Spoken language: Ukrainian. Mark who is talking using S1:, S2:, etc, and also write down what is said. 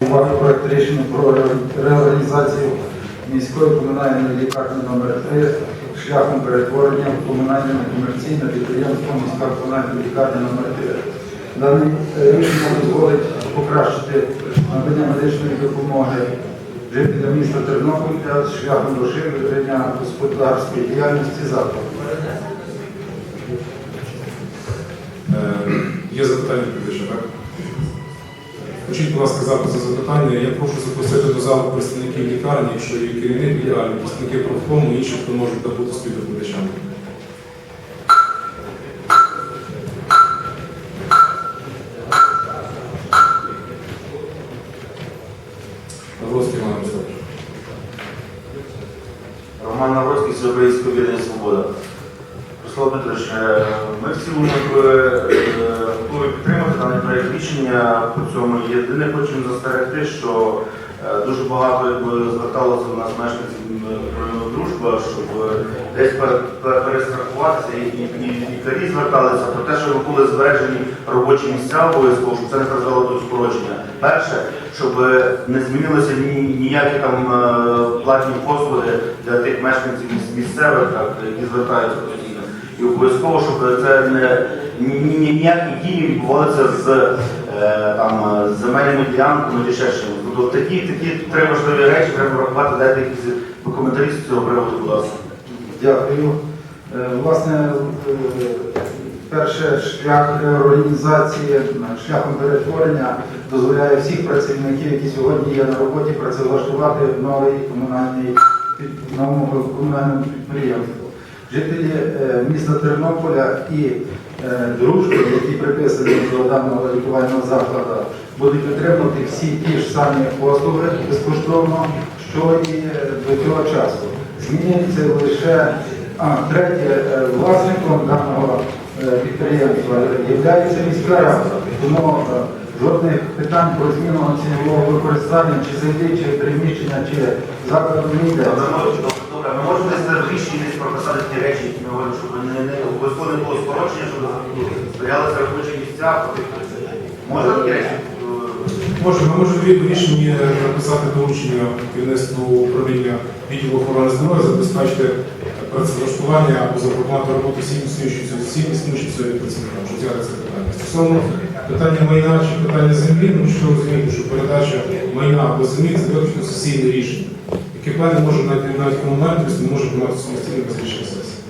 S1: Увага проект рішення про реорганізацію міської комунальної лікарні номер 3 шляхом перетворення в комунальне некомерційне підприємство міська комунальна лікарня номер 3 Дане рішення дозволить покращити надання медичної допомоги жителям міста Тернополя шляхом розширення господарської діяльності закладу.
S2: Е, Є запитання так? Почіть, будь ласка, запис за запитання. Я прошу запросити до залу представників лікарні, якщо є керівник лікарні, представники профкому, інші, хто можуть бути співдоповідачами.
S3: Роман Навроцький, Всеукраїнське об'єднання Свобода. Руслан Дмитрович, е, ми в цілому рішення по цьому. Єдине хочемо застерегти, що е, дуже багато зверталося до нас мешканців району дружба, щоб е, десь пер- пер- перестрахуватися, і, лікарі зверталися про те, щоб були збережені робочі місця обов'язково, щоб це не призвело до скорочення. Перше, щоб не змінилися ні, ніякі там е, платні послуги для тих мешканців місцевих, які звертаються постійно. І обов'язково, щоб це не ні, ні, ні- ніякі дії відбувалися з е, там, е, з земельними ділянками чи ще чимось. Тобто такі, такі три важливі речі треба врахувати, дайте якісь коментарі з цього приводу, будь ласка.
S1: Дякую. Е, Власне, е, перше шлях реорганізації е, шляхом перетворення дозволяє всіх працівників, які сьогодні є на роботі, працевлаштувати в новий комунальний новому комунальному підприємству. Жителі е, міста Тернополя і е, дружби, які приписані до даного лікувального закладу, будуть отримувати всі ті ж самі послуги безкоштовно, що і до цього часу. Змінюється лише а, третє, е, власником даного підприємства є міська рада. Тому жодних питань про зміну цільового використання, чи землі, чи приміщення, чи закладу не йде.
S3: Добре, ми можемо- десь в десь прописати ті речі, які ми говоримо, щоб не, не обов'язково не було скорочення, щоб стоялися робочі місця. Можна такі речі?
S2: Може, ми можемо в рішенні написати доручення керівництву управління відділу охорони здоров'я, забезпечити працевлаштування або запропонувати роботу всім існуючим всім існуючим працівникам, що взяти це питання. Стосовно питання майна чи питання землі, ну що розуміти, що передача майна або землі це виключно сесійне рішення, яке не може навіть навіть комунальність не може приймати самостійно без рішення сесії.